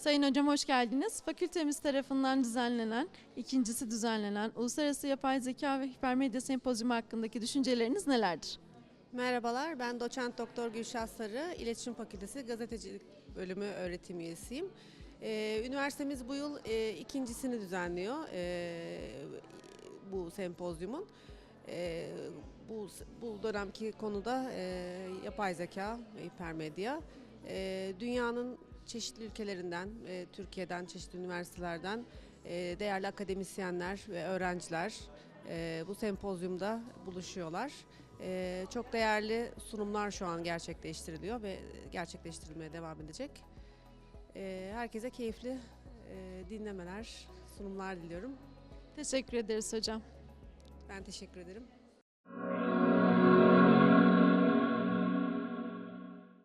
Sayın Hocam hoş geldiniz. Fakültemiz tarafından düzenlenen, ikincisi düzenlenen Uluslararası Yapay Zeka ve Hipermedya Sempozyumu hakkındaki düşünceleriniz nelerdir? Merhabalar, ben doçent doktor Gülşah Sarı, İletişim Fakültesi Gazetecilik Bölümü öğretim üyesiyim. Ee, üniversitemiz bu yıl e, ikincisini düzenliyor e, bu sempozyumun. E, bu, bu dönemki konuda e, yapay zeka ve hipermedya. E, dünyanın çeşitli ülkelerinden, e, Türkiye'den, çeşitli üniversitelerden e, değerli akademisyenler ve öğrenciler e, bu sempozyumda buluşuyorlar. Ee, çok değerli sunumlar şu an gerçekleştiriliyor ve gerçekleştirilmeye devam edecek. Ee, herkese keyifli e, dinlemeler, sunumlar diliyorum. Teşekkür ederiz hocam. Ben teşekkür ederim.